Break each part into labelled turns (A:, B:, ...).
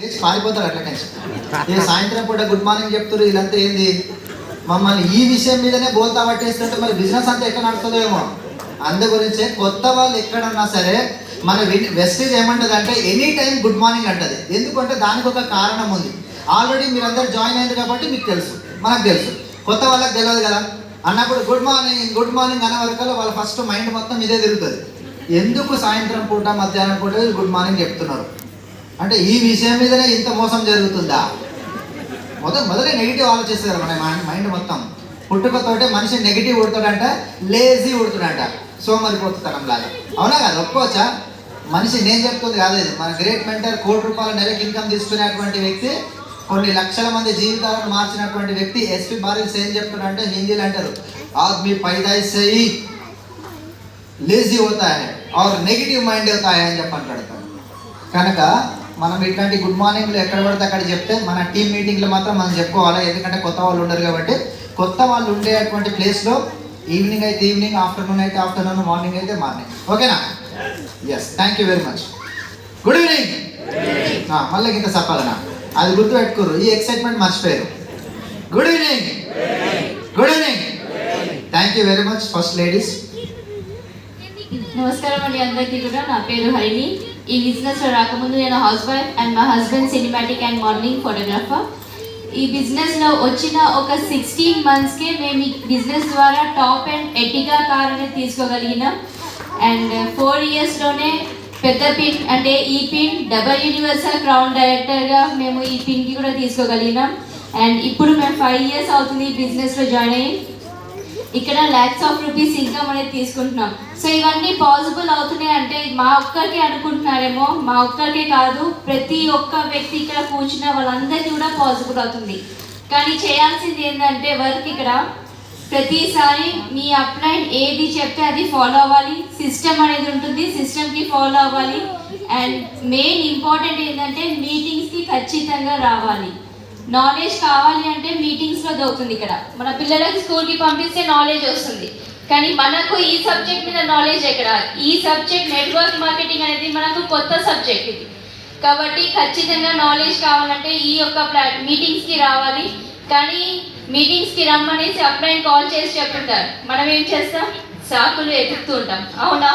A: లేచి పారిపోతారు అట్లా కలిసి. ఏ సాయంత్రం పూట గుడ్ మార్నింగ్ చెప్తారు వీళ్ళంతా ఏంది? మమ్మల్ని ఈ విషయం మీదనే బోల్తా పట్టేస్తుంటే మరి బిజినెస్ అంతా ఎక్కడ నడుస్తుందో ఏమో అందు గురించే కొత్త వాళ్ళు ఎక్కడన్నా సరే మన వెస్టేజ్ ఏమంటది అంటే ఎనీ టైం గుడ్ మార్నింగ్ అంటది. ఎందుకంటే దానికి ఒక కారణం ఉంది. ఆల్రెడీ మీరందరూ జాయిన్ అయింది కాబట్టి మీకు తెలుసు. మనకు తెలుసు. కొత్త వాళ్ళకి తెలియదు కదా. అన్నప్పుడు గుడ్ మార్నింగ్ గుడ్ మార్నింగ్ అనే వరకు వాళ్ళ ఫస్ట్ మైండ్ మొత్తం ఇదే తిరుగుతుంది. ఎందుకు సాయంత్రం పూట మధ్యాహ్నం పూట గుడ్ మార్నింగ్ చెప్తున్నారు? అంటే ఈ విషయం మీదనే ఇంత మోసం జరుగుతుందా? మొదట మొదలే నెగిటివ్ ఆలోచిస్తారు మన మైండ్ మొత్తం. పుట్టుకతోటే మనిషి నెగిటివ్ ఊడుతాడంట లేజీ ఉడుతాడంట సోమరిపోతుతనం లాగా అవునా కాదు? ఒప్పుకోవచ్చా? మనిషి నేను చెప్తుంది కాలేదు మన గ్రేట్ మెంటర్ కోటి రూపాయల నెలకి ఇన్కమ్ తీసుకునేటువంటి వ్యక్తి కొన్ని లక్షల మంది జీవితాలను మార్చినటువంటి వ్యక్తి ఎస్పి బారిల్స్ ఏం చెప్తున్నాడంటే హిందీలు అంటారు ఆద్మీ పైదాయిసే లేజీ అవుతాయి ఆర్ నెగిటివ్ మైండ్ అవుతాయి అని చెప్పి అంటాడు. కనుక మనం ఇట్లాంటి గుడ్ మార్నింగ్లు ఎక్కడ పడితే అక్కడ చెప్తే మన టీం మీటింగ్లో మాత్రం మనం చెప్పుకోవాలి. ఎందుకంటే కొత్త వాళ్ళు ఉండరు కాబట్టి. కొత్త వాళ్ళు ఉండేటువంటి ప్లేస్లో ఈవినింగ్ అయితే ఈవినింగ్ ఆఫ్టర్నూన్ అయితే ఆఫ్టర్నూన్ మార్నింగ్ అయితే మార్నింగ్ ఓకేనా yes thank you very much good evening మళ్ళీ ఇంత చెప్పాలనా? అది గుర్తుపెట్టుకోరు. ఈ ఎక్సైట్మెంట్ మర్చిపోయారు. Good evening good evening thank you very much first ladies
B: నమస్కారం అండి అందరికీ కూడా. నా పేరు హరిణి. ఈ బిజినెస్లో రాకముందు నేను హౌస్ వైఫ్ అండ్ మా husband cinematic and modelling photographer ఈ బిజినెస్లో వచ్చిన ఒక సిక్స్టీన్ మంత్స్కే మేము ఈ బిజినెస్ ద్వారా టాప్ అండ్ ఎటిగా కార్ అనేది తీసుకోగలిగినాం. అండ్ ఫోర్ ఇయర్స్లోనే పెద్ద పిన్ అంటే ఈ పిన్ డబల్ యూనివర్సల్ క్రౌన్ డైరెక్టర్గా మేము ఈ పిన్కి కూడా తీసుకోగలిగినాం. అండ్ ఇప్పుడు మేము ఫైవ్ ఇయర్స్ అవుతుంది ఈ బిజినెస్లో జాయిన్ అయ్యి. ఇక్కడ ల్యాక్స్ ఆఫ్ రూపీస్ ఇన్కమ్ అనేది తీసుకుంటున్నాం. సో ఇవన్నీ పాసిబుల్ అవుతున్నాయి అంటే మా ఒక్కరికే అనుకుంటున్నారేమో మా ఒక్కరికే కాదు ప్రతి ఒక్క వ్యక్తి ఇక్కడ కూర్చున్న వాళ్ళందరికీ కూడా పాసిబుల్ అవుతుంది. కానీ చేయాల్సింది ఏంటంటే వర్క్ ఇక్కడ ప్రతిసారి మీ అప్లైన్ ఏది చెప్తే అది ఫాలో అవ్వాలి. సిస్టమ్ అనేది ఉంటుంది సిస్టమ్కి ఫాలో అవ్వాలి. అండ్ మెయిన్ ఇంపార్టెంట్ ఏంటంటే మీటింగ్స్కి ఖచ్చితంగా రావాలి. నాలెడ్జ్ కావాలి అంటే మీటింగ్స్లో దొరుకుతుంది ఇక్కడ. మన పిల్లలకి స్కూల్కి పంపిస్తే నాలెడ్జ్ వస్తుంది. కానీ మనకు ఈ సబ్జెక్ట్ మీద నాలెడ్జ్ ఎక్కడ? ఈ సబ్జెక్ట్ నెట్వర్క్ మార్కెటింగ్ అనేది మనకు కొత్త సబ్జెక్ట్ ఇది. కాబట్టి ఖచ్చితంగా నాలెడ్జ్ కావాలంటే ఈ యొక్క ప్లా మీటింగ్స్కి రావాలి. కానీ మీటింగ్స్కి రమ్మనేసి అప్లైన్ కాల్ చేసి చెప్తుంటారు. మనం ఏం చేస్తాం? సాకులు ఎదుగుతూ ఉంటాం. అవునా?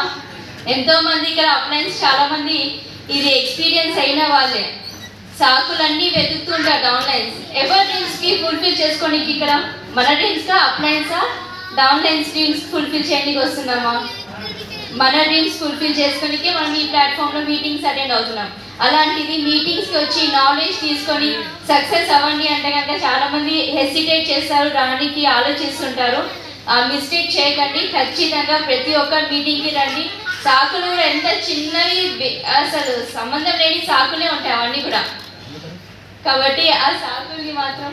B: ఎంతో మంది ఇక్కడ అప్లైన్స్ చాలా మంది ఇది ఎక్స్పీరియన్స్ అయిన వాళ్ళే. సాకులన్నీ వెతుకుతుంటారు డౌన్లైన్స్ ఎవరి డ్రీమ్స్కి ఫుల్ఫిల్ చేసుకోనికి ఇక్కడ? మన డ్రీమ్స్ కా? అప్లైన్సా డౌన్లైన్స్ డ్రీమ్స్ ఫుల్ఫిల్ చేయడానికి వస్తున్నామా? మన డ్రీమ్స్ ఫుల్ఫిల్ చేసుకోనికి మనం ఈ ప్లాట్ఫామ్లో మీటింగ్స్ అటెండ్ అవుతున్నాం. అలాంటిది మీటింగ్స్కి వచ్చి నాలెడ్జ్ తీసుకొని సక్సెస్ అవ్వండి అంటే కనుక చాలా మంది హెసిటేట్ చేస్తారు రానికి ఆలోచిస్తుంటారు. ఆ మిస్టేక్ చేయకండి. ఖచ్చితంగా ప్రతి ఒక్క మీటింగ్కి రండి. సాకులు కూడా ఎంత చిన్నవి అసలు సంబంధం లేని సాకులే ఉంటాయి అవన్నీ కూడా. కాబట్టి ఆ సాకుల్ని మాత్రం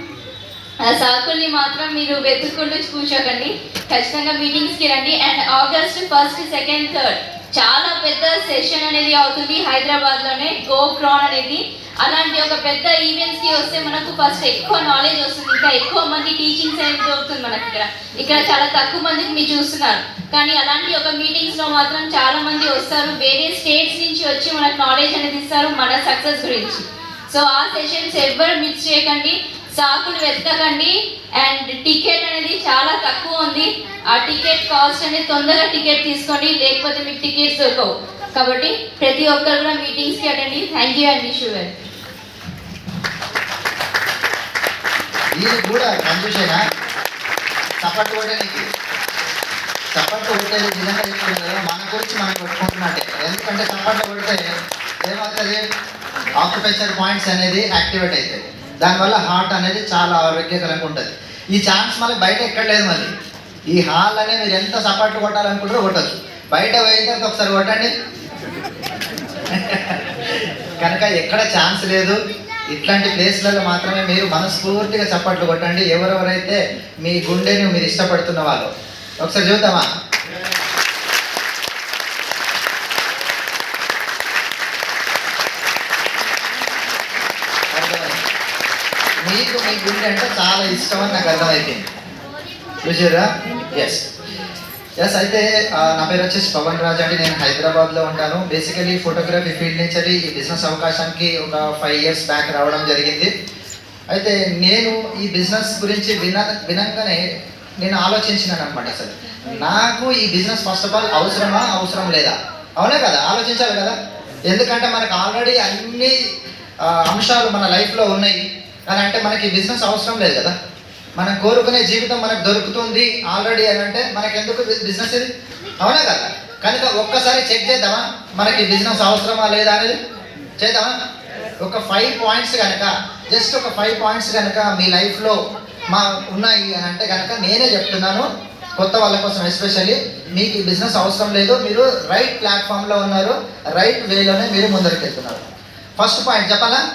B: ఆ సాకుల్ని మాత్రం మీరు వెతుక్కుంటూ కూర్చోకండి. ఖచ్చితంగా మీటింగ్స్కి రండి. And August first second third చాలా పెద్ద సెషన్ అనేది అవుతుంది హైదరాబాద్లోనే. గో క్రాన్ అనేది. అలాంటి ఒక పెద్ద ఈవెంట్స్కి వస్తే మనకు ఫస్ట్ ఎక్కువ నాలెడ్జ్ వస్తుంది. ఇంకా ఎక్కువ మంది టీచింగ్స్ అనేది దొరుకుతుంది మనకి ఇక్కడ. ఇక్కడ చాలా తక్కువ మందికి మీరు చూస్తున్నారు. కానీ అలాంటి ఒక మీటింగ్స్లో మాత్రం చాలా మంది వస్తారు. వేరే స్టేట్స్ నుంచి వచ్చి మనకు నాలెడ్జ్ అనేది ఇస్తారు మన సక్సెస్ గురించి. సో ఆ సెషన్స్ ఎవ్వరు మిస్ చేయకండి సాకులు వెతకండి అండ్ టికెట్ అనేది చాలా తక్కువ ఉంది. ఆ టికెట్ కాస్ట్ అనేది తొందరగా టికెట్ తీసుకోండి లేకపోతే మీకు టికెట్స్ దొరకవు. కాబట్టి ప్రతి ఒక్కరు కూడా మీటింగ్స్కి అటెండి thank you and wish you well
A: ఇది కూడా కన్ఫ్యూజనా చప్పట్లు కొట్టడానికి. చప్పట్లు కొట్టేది నిజంగా చెప్తుంది మన గురించి మనం కొట్టుకుంటున్నట్టే. ఎందుకంటే చప్పట్లు కొడితే ఆక్యుపెక్చర్ పాయింట్స్ అనేది యాక్టివేట్ అవుతాయి. దానివల్ల హార్ట్ అనేది చాలా ఆరోగ్యకరంగా ఉంటుంది. ఈ ఛాన్స్ మళ్ళీ బయట ఎక్కడ లేదు మళ్ళీ. ఈ హాల్ అనే మీరు ఎంత చప్పట్లు కొట్టాలనుకుంటారో కొట్టచ్చు. బయట పోయిన తర్వాత ఒకసారి కొట్టండి. కనుక ఎక్కడ ఛాన్స్ లేదు. ఇట్లాంటి ప్లేస్లలో మాత్రమే మీరు మనస్ఫూర్తిగా చప్పట్లు కొట్టండి. ఎవరెవరైతే మీ గుండెని మీరు ఇష్టపడుతున్న వాళ్ళు. ఒకసారి చూద్దామా అర్థమైంది. మీకు మీ గుండె అంటే చాలా ఇష్టం అని నాకు అర్థమైపోయింది. చూసారా ఎస్ ఎస్ అయితే నా పేరు వచ్చేసి పవన్ రాజ్ అండి. నేను హైదరాబాద్లో ఉంటాను. బేసికలీ ఫోటోగ్రఫీ ఫీల్డ్ నుంచి ఈ బిజినెస్ అవకాశానికి ఒక ఫైవ్ ఇయర్స్ బ్యాక్ రావడం జరిగింది. అయితే నేను ఈ బిజినెస్ గురించి విన వినంగానే నేను ఆలోచించినాను అనమాట అసలు. నాకు ఈ బిజినెస్ ఫస్ట్ ఆఫ్ ఆల్ అవసరమా అవసరం లేదా? అవునే కదా? ఆలోచించాలి కదా? ఎందుకంటే మనకు ఆల్రెడీ అన్ని అంశాలు మన లైఫ్లో ఉన్నాయి. అని అంటే మనకి బిజినెస్ అవసరం లేదు కదా. మనం కోరుకునే జీవితం మనకు దొరుకుతుంది ఆల్రెడీ అని అంటే మనకి ఎందుకు బిజినెస్ ఇది? అవునా కదా? కనుక ఒక్కసారి చెక్ చేద్దామా? మనకి బిజినెస్ అవసరమా లేదా అనేది? చేద్దామా? ఒక ఫైవ్ పాయింట్స్ కనుక జస్ట్ ఒక ఫైవ్ పాయింట్స్ కనుక మీ లైఫ్లో మా ఉన్నాయి అని అంటే కనుక నేనే చెప్తున్నాను. కొత్త వాళ్ళ కోసం ఎస్పెషల్లీ మీకు ఈ బిజినెస్ అవసరం లేదు. మీరు రైట్ ప్లాట్ఫామ్లో ఉన్నారు. రైట్ వేలోనే మీరు ముందరికి వెళ్తున్నారు ఫస్ట్ పాయింట్ చెప్పాలా?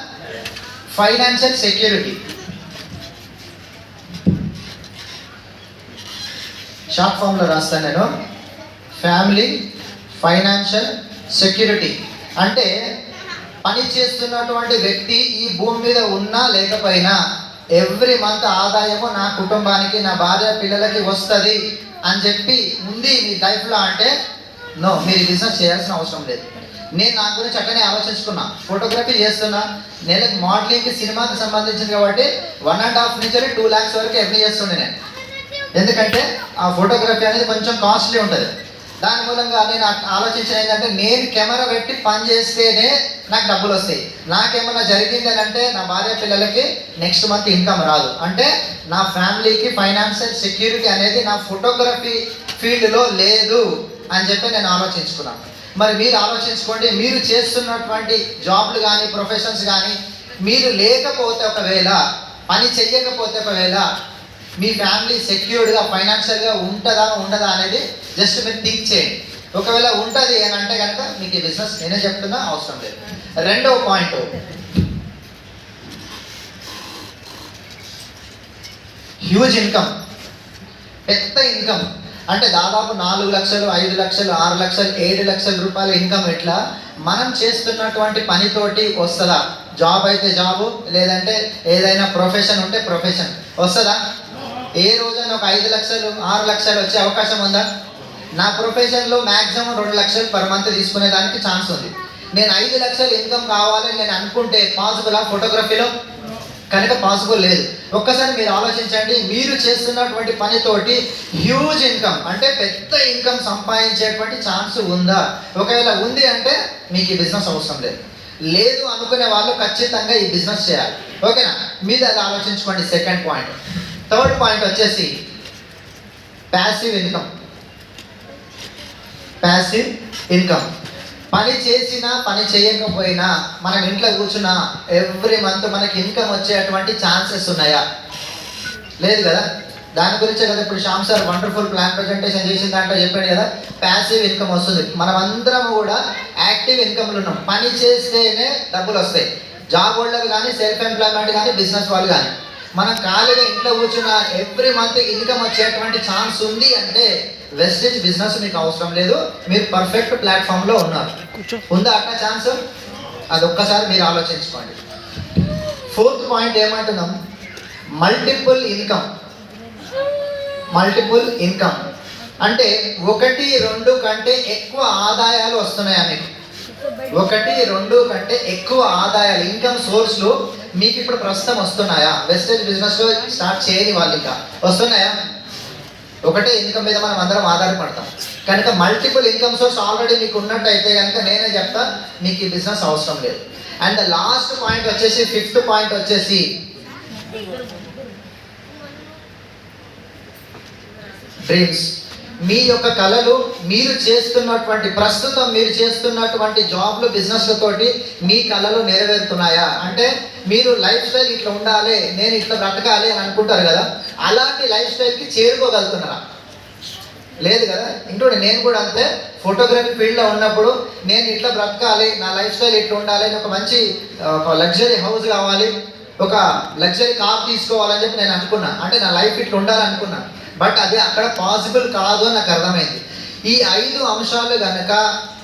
A: ఫైనాన్షియల్ సెక్యూరిటీ షార్ట్ ఫామ్లో రాస్తాను నేను. ఫ్యామిలీ ఫైనాన్షియల్ సెక్యూరిటీ అంటే పని చేస్తున్నటువంటి వ్యక్తి ఈ భూమి మీద ఉన్నా లేకపోయినా ఎవ్రీ మంత్ ఆదాయము నా కుటుంబానికి నా భార్య పిల్లలకి వస్తుంది అని చెప్పి ఉంది మీ లైఫ్లో అంటే నో మీరు బిజినెస్ చేయాల్సిన అవసరం లేదు. నేను నా గురించి అట్లనే ఆలోచించుకున్నా. ఫోటోగ్రఫీ చేస్తున్నా. నేను మోడలింగ్కి సినిమాకి సంబంధించింది కాబట్టి వన్ అండ్ హాఫ్ నుంచి టూ ల్యాక్స్ వరకు ఎర్న్ చేస్తుండే నేను. ఎందుకంటే ఆ ఫోటోగ్రఫీ అనేది కొంచెం కాస్ట్లీ ఉంటుంది. దాని మూలంగా నేను ఆలోచించిన ఏంటంటే నేను కెమెరా పెట్టి పని చేస్తేనే నాకు డబ్బులు వస్తాయి. నాకేమన్నా జరిగింది అని అంటే నా భార్య పిల్లలకి నెక్స్ట్ మంత్ ఇన్కమ్ రాదు. అంటే నా ఫ్యామిలీకి ఫైనాన్షియల్ సెక్యూరిటీ అనేది నా ఫోటోగ్రఫీ ఫీల్డ్లో లేదు అని చెప్పి నేను ఆలోచించుకున్నాను. మరి మీరు ఆలోచించుకోండి మీరు చేస్తున్నటువంటి జాబ్లు కానీ ప్రొఫెషన్స్ కానీ మీరు లేకపోతే ఒకవేళ పని చెయ్యకపోతే ఒకవేళ మీ ఫ్యామిలీ సెక్యూర్డ్గా ఫైనాన్షియల్గా ఉంటుందా ఉండదా అనేది జస్ట్ మీరు థింక్ చేయండి. ఒకవేళ ఉంటుంది అని అంటే కనుక మీకు ఈ బిజినెస్ నేనే చెప్తున్నా అవసరం లేదు. రెండవ పాయింట్. హ్యూజ్ ఇన్కమ్ పెద్ద ఇన్కమ్ అంటే దాదాపు నాలుగు లక్షలు ఐదు లక్షలు ఆరు లక్షలు ఏడు లక్షల రూపాయల ఇన్కమ్ ఎట్లా? మనం చేస్తున్నటువంటి పనితోటి వస్తుందా? జాబ్ అయితే జాబు లేదంటే ఏదైనా ప్రొఫెషన్ ఉంటే ప్రొఫెషన్ వస్తుందా? ఏ రోజైనా ఒక ఐదు లక్షలు ఆరు లక్షలు వచ్చే అవకాశం ఉందా? నా ప్రొఫెషన్లో మ్యాక్సిమం రెండు లక్షలు పర్ మంత్ తీసుకునే దానికి ఛాన్స్ ఉంది. నేను ఐదు లక్షలు ఇన్కమ్ కావాలని నేను అనుకుంటే పాసిబుల్ ఫోటోగ్రఫీలో కనుక పాసిబుల్ లేదు. ఒక్కసారి మీరు ఆలోచించండి మీరు చేస్తున్నటువంటి పనితోటి హ్యూజ్ ఇన్కమ్ అంటే పెద్ద ఇన్కమ్ సంపాదించేటువంటి ఛాన్స్ ఉందా? ఒకవేళ ఉంది అంటే మీకు ఈ బిజినెస్ అవసరం లేదు. లేదు అనుకునే వాళ్ళు ఖచ్చితంగా ఈ బిజినెస్ చేయాలి. ఓకేనా? మీద అది ఆలోచించుకోండి సెకండ్ పాయింట్ థర్డ్ పాయింట్ వచ్చేసి ప్యాసివ్ ఇన్కమ్ ప్యాసివ్ ఇన్కమ్ పని చేసినా పని చేయకపోయినా మనం ఇంట్లో కూర్చున్నా ఎవ్రీ మంత్ మనకి ఇన్కమ్ వచ్చేటువంటి ఛాన్సెస్ ఉన్నాయా? లేదు కదా? దాని గురించే కదా ఇప్పుడు Shyam sir wonderful plan presentation చేసిన దాంట్లో చెప్పాడు కదా ప్యాసివ్ ఇన్కమ్ వస్తుంది. మనం అందరం కూడా యాక్టివ్ ఇన్కమ్లు ఉన్నాం. పని చేస్తేనే డబ్బులు వస్తాయి. జాబ్ హోల్డర్ కానీ సెల్ఫ్ ఎంప్లాయ్మెంట్ కానీ బిజినెస్ వాళ్ళు కానీ. మనం ఖాళీగా ఇంట్లో కూర్చున్న ఎవ్రీ మంత్ ఇన్కమ్ వచ్చేటువంటి ఛాన్స్ ఉంది అంటే వెస్టేజ్ బిజినెస్ మీకు అవసరం లేదు. మీరు పర్ఫెక్ట్ ప్లాట్ఫామ్లో ఉన్నారు. ఉందా అట్లా ఛాన్స్ అది ఒక్కసారి మీరు ఆలోచించుకోండి. ఫోర్త్ పాయింట్ ఏమంటున్నాం? మల్టిపుల్ ఇన్కమ్ మల్టిపుల్ ఇన్కమ్ అంటే ఒకటి రెండు కంటే ఎక్కువ ఆదాయాలు వస్తున్నాయా మీకు? ఒకటి రెండు కంటే ఎక్కువ ఆదాయాలు. ఇన్కమ్ సోర్స్లు మీకు ఇప్పుడు ప్రస్తుతం వస్తున్నాయా? వెస్టేజ్ బిజినెస్ స్టార్ట్ చేయని వాళ్ళు ఇంకా వస్తున్నాయా? ఒకటే ఇన్కమ్ మీద మనం అందరం ఆధారపడతాం. కనుక మల్టిపుల్ ఇన్కమ్ సోర్స్ ఆల్రెడీ మీకు ఉన్నట్టయితే కనుక నేనే చెప్తా మీకు ఈ బిజినెస్ అవసరం లేదు. అండ్ లాస్ట్ పాయింట్ వచ్చేసి ఫిఫ్త్ పాయింట్ వచ్చేసి డ్రీమ్స్ మీ యొక్క కళలు మీరు చేస్తున్నటువంటి ప్రస్తుతం మీరు చేస్తున్నటువంటి జాబ్లు బిజినెస్లతోటి మీ కళలు నెరవేరుతున్నాయా? అంటే మీరు లైఫ్ స్టైల్ ఇట్లా ఉండాలి నేను ఇట్లా బ్రతకాలి అని అనుకుంటారు కదా అలాంటి లైఫ్ స్టైల్కి చేరుకోగలుగుతున్నారా? లేదు కదా? ఇంకోటి నేను కూడా అంతే. ఫోటోగ్రఫీ ఫీల్డ్లో ఉన్నప్పుడు నేను ఇట్లా బ్రతకాలి నా లైఫ్ స్టైల్ ఇట్లా ఉండాలి అని ఒక మంచి ఒక లగ్జరీ హౌస్ కావాలి ఒక లగ్జరీ కార్ తీసుకోవాలని చెప్పి నేను అనుకున్నా. అంటే నా లైఫ్ ఇట్లా ఉండాలని బట్ అది అక్కడ పాసిబుల్ కాదు అని నాకు అర్థమైంది. ఈ ఐదు అంశాలు కనుక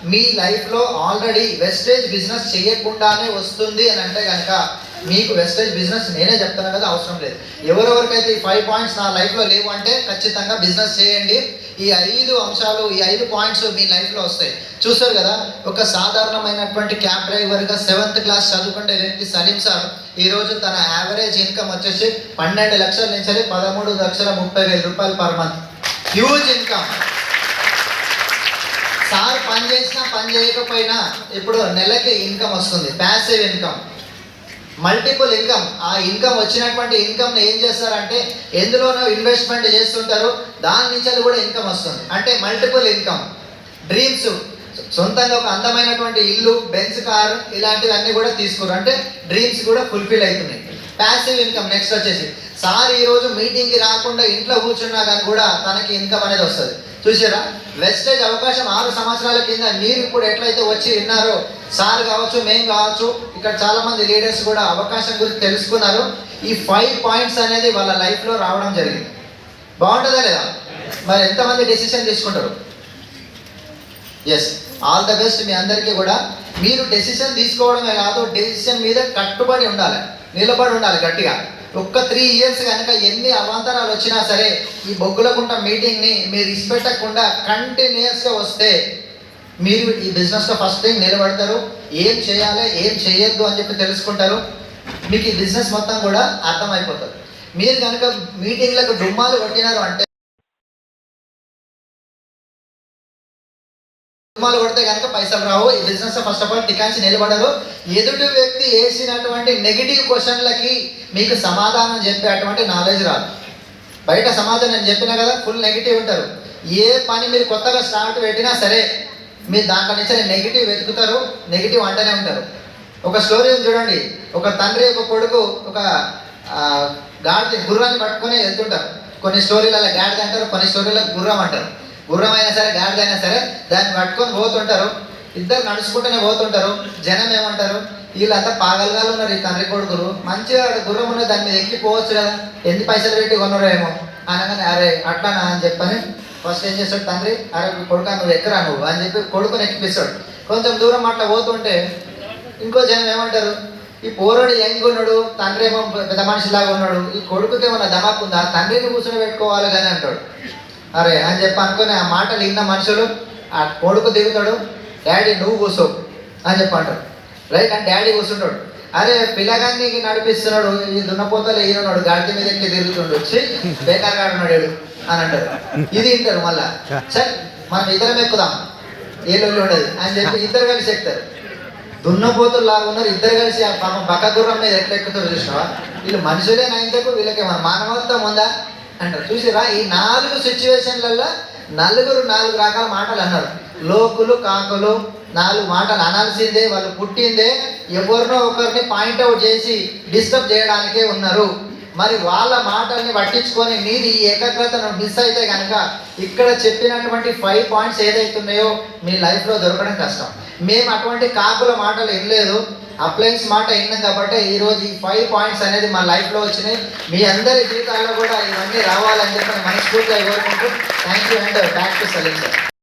A: మీ లైఫ్లో ఆల్రెడీ వెస్టేజ్ బిజినెస్ చేయకుండానే వస్తుంది అని అంటే కనుక మీకు వెస్టేజ్ బిజినెస్ నేనే చెప్తాను కదా అవసరం లేదు. ఎవరెవరికైతే ఈ ఫైవ్ పాయింట్స్ నా లైఫ్లో లేవు అంటే ఖచ్చితంగా బిజినెస్ చేయండి. ఈ ఐదు అంశాలు ఈ ఐదు పాయింట్స్ మీ లైఫ్లో వస్తాయి. చూస్తారు కదా ఒక సాధారణమైనటువంటి క్యాబ్ డ్రైవర్గా సెవెంత్ క్లాస్ చదువుకునే వ్యక్తి సలీం సార్ ఈరోజు తన యావరేజ్ ఇన్కమ్ వచ్చేసి పన్నెండు లక్షల నుంచి పదమూడు లక్షల ముప్పై వేల రూపాయలు per month huge income sir పని చేసినా పని చేయకపోయినా ఇప్పుడు నెలకి ఇన్కమ్ వస్తుంది ప్యాసివ్ ఇన్కమ్ మల్టిపుల్ ఇన్కమ్ ఆ ఇన్కమ్ వచ్చినటువంటి ఇన్కమ్ని ఏం చేస్తారంటే ఎందులోనో ఇన్వెస్ట్మెంట్ చేస్తుంటారు దాని నుంచి కూడా ఇన్కమ్ వస్తుంది. అంటే మల్టిపుల్ ఇన్కమ్ డ్రీమ్స్ సొంతంగా ఒక అందమైనటువంటి ఇల్లు బెంచ్ కార్ ఇలాంటివన్నీ కూడా తీసుకున్నారు. అంటే డ్రీమ్స్ కూడా ఫుల్ఫిల్ అవుతున్నాయి. ప్యాసివ్ ఇన్కమ్ నెక్స్ట్ వచ్చేసి సార్ ఈరోజు మీటింగ్కి రాకుండా ఇంట్లో కూర్చున్నా కానీ కూడా తనకి ఇన్కమ్ అనేది వస్తుంది. చూసారా? వెస్టేజ్ అవకాశం ఆరు సంవత్సరాల కింద మీరు ఇప్పుడు ఎట్లయితే వచ్చి విన్నారో సార్ కావచ్చు మేము కావచ్చు ఇక్కడ చాలా మంది లీడర్స్ కూడా అవకాశం గురించి తెలుసుకున్నారు. ఈ ఫైవ్ పాయింట్స్ అనేది వాళ్ళ లైఫ్లో రావడం జరిగింది. బాగుంటుందా లేదా? మరి ఎంతమంది డెసిషన్ తీసుకుంటారు? ఎస్ ఆల్ ద బెస్ట్ మీ అందరికీ కూడా. మీరు డెసిషన్ తీసుకోవడమే కాదు డెసిషన్ మీద కట్టుబడి ఉండాలి. నిలబడి ఉండాలి గట్టిగా. ఒక్క త్రీ ఇయర్స్ కనుక ఎన్ని అవాంతరాలు వచ్చినా సరే ఈ బొగ్గులకుంట మీటింగ్ని మీరు ఇష్టపెట్టకుండా కంటిన్యూస్గా వస్తే మీరు ఈ బిజినెస్లో ఫస్ట్ టైం నిలబడతారు. ఏం చేయాలి ఏం చేయొద్దు అని చెప్పి తెలుసుకుంటారు. మీకు ఈ బిజినెస్ మొత్తం కూడా అర్థమైపోతుంది. మీరు కనుక మీటింగ్లకు డుమ్మాలు కొట్టినారు అంటే డుమ్మాలు కొడితే కనుక పైసలు రావు. ఈ బిజినెస్ ఫస్ట్ ఆఫ్ ఆల్ టికాన్సి నిలబడరు. ఎదుటి వ్యక్తి వేసినటువంటి నెగిటివ్ క్వశ్చన్లకి మీకు సమాధానం చెప్పేటువంటి నాలెడ్జ్ రాదు. బయట సమాజం నేను చెప్పినా కదా ఫుల్ నెగిటివ్ ఉంటారు. ఏ పని మీరు కొత్తగా స్టార్ట్ పెట్టినా సరే మీరు దాంట్లో నుంచి నెగిటివ్ వెతుకుతారు నెగిటివ్ అంటూనే ఉంటారు. ఒక స్టోరీ చూడండి. ఒక తండ్రి ఒక కొడుకు ఒక ఆ, గాడిద గుర్రాన్ని పట్టుకొని వెళ్తుంటారు. కొన్ని స్టోరీలలో గాడిద అంటారు కొన్ని స్టోరీలకు గుర్రం అంటారు. గుర్రం అయినా సరే గాడిద అయినా సరే దాన్ని పట్టుకొని పోతుంటారు. ఇద్దరు నడుచుకుంటూనే పోతుంటారు. జనం ఏమంటారు? వీళ్ళంతా పాగలగాలు ఉన్నారు ఈ తండ్రి కొడుకులు. మంచిగా ఆడ గుర్రం ఉన్నది దాని మీద ఎక్కిపోవచ్చు కదా. ఎన్ని పైసలు పెట్టి కొన్నారో ఏమో. అనగానే అరే అట్లానా? అని చెప్పని ఫస్ట్ ఏం చేస్తాడు తండ్రి? అరే కొడుకు నువ్వు ఎక్కరా నువ్వు అని చెప్పి కొడుకుని ఎక్కిపిస్తాడు. కొంచెం దూరం అట్లా పోతుంటే ఇంకో జనం ఏమంటారు? ఈ పోరడు యంగ్ ఉన్నాడు తండ్రి ఏమో పెద్ద మనిషిలాగా ఉన్నాడు ఈ కొడుకుకి ఏమన్నా దమాక్ ఉందా? తండ్రిని కూర్చొని పెట్టుకోవాలి కానీ అంటాడు. అరే అని చెప్పి అనుకుని ఆ మాటలు విన్న మనుషులు ఆ కొడుకు దిగుతాడు డాడీ నువ్వు కూర్చోవు అని చెప్పి అంటాడు రైట్ అని డాడీ కూర్చుంటాడు. అరే పిల్లగాన్ని నడిపిస్తున్నాడు ఈ దున్నపోతలు ఈయనున్నాడు గాడి మీద ఎక్కి తిరుగుతుండు. వచ్చి బేకార్ గాడు ఉన్నాడు అని అంటారు. ఇది వింటారు మళ్ళా. సరే మనం ఇద్దరం ఎక్కుదాం. ఏ లొల్లి ఉండదు. అని చెప్పి ఇద్దరు కలిసి ఎక్కుతారు. దున్నపోతులు లాగా ఉన్నారు ఇద్దరు కలిసి ఆ పాపం బక్క గుర్రం మీద ఎట్లా ఎక్కుతారు చూసినావా? వీళ్ళు మనుషులే నైంతకు వీళ్ళకి మన మానవత్వం ఉందా? అంటారు. చూసిరా ఈ నాలుగు సిచ్యువేషన్లలో నలుగురు నాలుగు రకాల మాటలు అన్నారు. లోకులు కాకులు నాలుగు మాటలు అనాల్సిందే వాళ్ళు పుట్టిందే ఎవరినో ఒకరిని పాయింట్అవుట్ చేసి డిస్టర్బ్ చేయడానికే ఉన్నారు. మరి వాళ్ళ మాటల్ని పట్టించుకొని మీరు ఈ ఏకాగ్రతను మిస్ అయితే కనుక ఇక్కడ చెప్పినటువంటి ఫైవ్ పాయింట్స్ ఏదైతున్నాయో మీ లైఫ్లో దొరకడం కష్టం. మేము అటువంటి కాకుల మాటలు వినలేదు. అప్లయన్స్ మాట విన్నాం కాబట్టి ఈరోజు ఈ ఫైవ్ పాయింట్స్ అనేది మా లైఫ్లో వచ్చినాయి. మీ అందరి జీవితాల్లో కూడా ఇవన్నీ రావాలని చెప్పి మనస్ఫూర్తిగా కోరుకుంటూ thank you and back to Salim sir